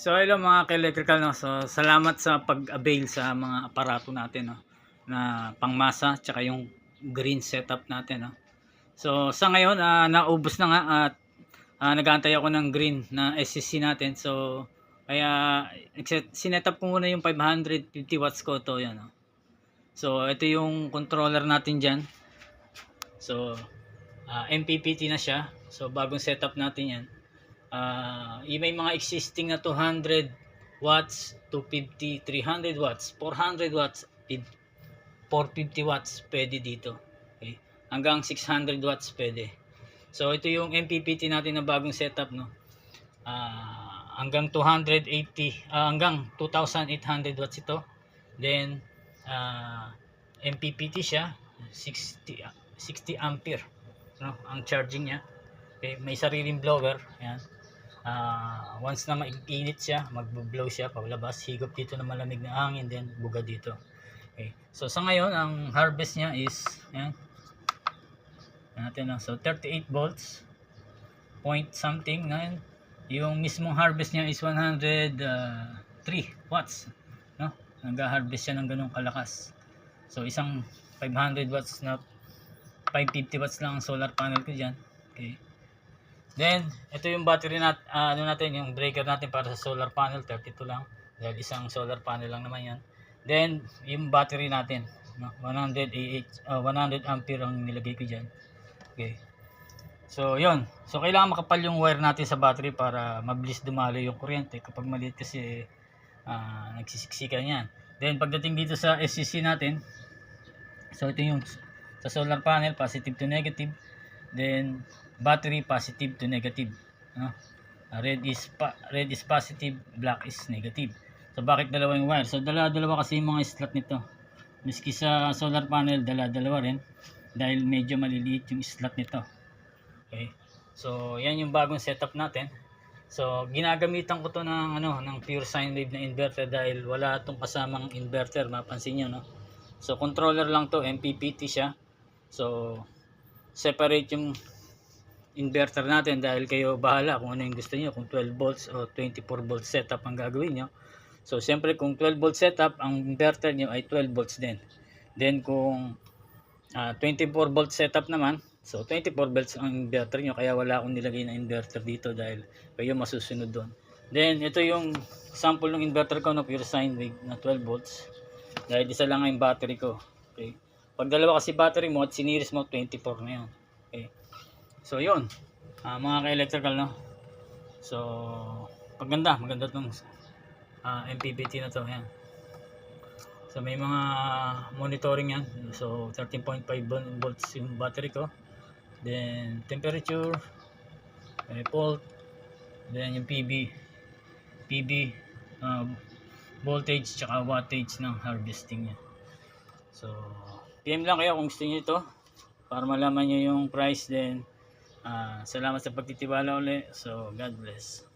So hello mga ka-electrical no. So salamat sa pag-avail sa mga aparato natin no na pangmasa tsaka yung green setup natin no. So sa ngayon ah, naubos na nga at ah, nag-aantay ako ng green na SCC natin. So kaya nagset- sinetup ko muna yung 550 watts ko to yan no. So ito yung controller natin diyan. So ah, MPPT na siya. So bagong setup natin yan. Yung may mga existing na 200 watts, 250, 300 watts, 400 watts, pid- 450 watts pwede dito. Okay? Hanggang 600 watts pwede. So ito yung MPPT natin na bagong setup no. Ah, hanggang 280 ah, hanggang 2800 watts ito. Then ah, MPPT siya 60 60 ampere no ang charging niya. Okay, may sariling blower, ayan. Ah, once na mainit siya, magbo-blow siya palabas, higop dito ng malamig na hangin, then buga dito. Okay. So sa ngayon, ang harvest niya is. Ayan Natin lang. So 38 volts point something na yung mismong harvest niya is 103 watts no nag-harvest siya ng ganung kalakas so isang 500 watts na 550 watts lang ang solar panel ko diyan okay Then, ito yung battery nat ah, ano natin, yung breaker natin para sa solar panel, 32 lang. Dahil isang solar panel lang naman yan. Then, yung battery natin, no? 100 AH, ah, 100 ampere ang nilagay ko diyan. Okay. So, yun. So, kailangan makapal yung wire natin sa battery para mabilis dumalo yung kuryente. Kapag maliit kasi, ah, nagsisiksikan yan. Then, pagdating dito sa SCC natin, so ito yung sa solar panel, positive to negative. Then, battery positive to negative. No? Ah, red is red is positive, black is negative. So, bakit dalawa yung wire? So, dala-dalawa kasi yung mga slot nito. Miski sa solar panel, dala-dalawa rin. Dahil medyo maliliit yung slot nito. Okay. So, yan yung bagong setup natin. So, ginagamitan ko to ng ano, ng pure sine wave na inverter dahil wala tong kasamang inverter, mapansin niyo, no. So, controller lang to, MPPT siya. So, separate yung inverter natin dahil kayo bahala kung ano yung gusto niyo, kung 12 volts o 24 volts setup ang gagawin niyo. So, siyempre kung 12 volt setup, ang inverter niyo ay 12 volts din. Then, kung ah, 24 volt setup naman, so 24 volts ang inverter nyo, kaya wala akong nilagay na inverter dito dahil kayo masusunod doon. Then, ito yung sample ng inverter ko na pure sine wave na 12 volts. Dahil isa lang ang battery ko. Okay. Pag dalawa kasi battery mo at siniris mo, 24 na yun. So, yun. Ah, mga ka-electrical, no? So, paganda. Maganda itong ah, MPPT na to. Yan. So, may mga monitoring yan. So, 13.5 vol- volts yung battery ko. Then, temperature, may volt, then yung PB, PB, um, voltage, tsaka wattage ng harvesting niya. So, PM lang kayo kung gusto niyo ito para malaman niyo yung price then ah, salamat sa pagtitiwala uli. So, God bless.